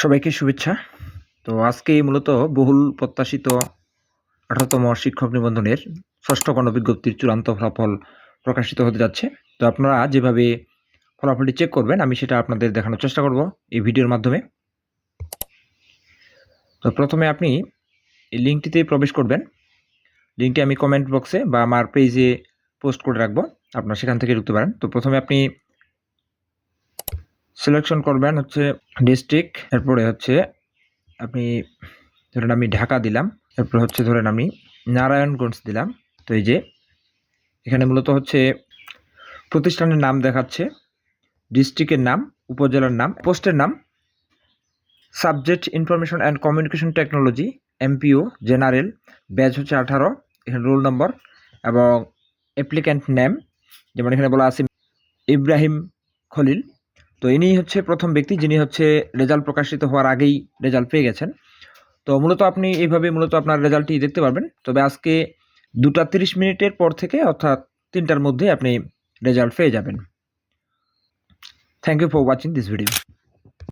সবাইকে শুভেচ্ছা। তো আজকে মূলত বহুল প্রত্যাশিত আঠারোতম শিক্ষক নিবন্ধনের ষষ্ঠ গণবিজ্ঞপ্তির চূড়ান্ত ফলাফল প্রকাশিত হতে যাচ্ছে। তো আপনারা যেভাবে ফলাফলটি চেক করবেন, আমি সেটা আপনাদের দেখানোর চেষ্টা করব এই ভিডিওর মাধ্যমে। তো প্রথমে আপনি এই লিঙ্কটিতে প্রবেশ করবেন। লিঙ্কটি আমি কমেন্ট বক্সে বা আমার পেজে পোস্ট করে রাখব। আপনারা সেখান থেকে ঢুকতে পারেন। তো প্রথমে আপনি সিলেকশন করবেন হচ্ছে ডিস্ট্রিক্ট এরপরে হচ্ছে আপনি ধরেন আমি ঢাকা দিলাম, এরপরে হচ্ছে ধরেন আমি নারায়ণগঞ্জ দিলাম। তো এই যে এখানে মূলত হচ্ছে প্রতিষ্ঠানের নাম দেখাচ্ছে ডিস্ট্রিক্টের নাম, উপজেলার নাম, পোস্টের নাম subject information and communication technology MPO general batch হচ্ছে আঠারো, এখানে রোল নম্বর এবং অ্যাপ্লিক্যান্ট নেম যেমন এখানে বলা আছে ইব্রাহিম খলিল। তো ইনি হচ্ছে প্রথম ব্যক্তি যিনি হচ্ছে রেজাল্ট প্রকাশিত হওয়ার আগেই রেজাল্ট পেয়ে গেছেন। তো মূলত আপনি এইভাবে মূলত আপনার রেজাল্টটি দেখতে পারবেন। তবে আজকে দুটা তিরিশ মিনিটের পর থেকে অর্থাৎ তিনটার মধ্যে আপনি রেজাল্ট পেয়ে যাবেন। Thank you for watching this video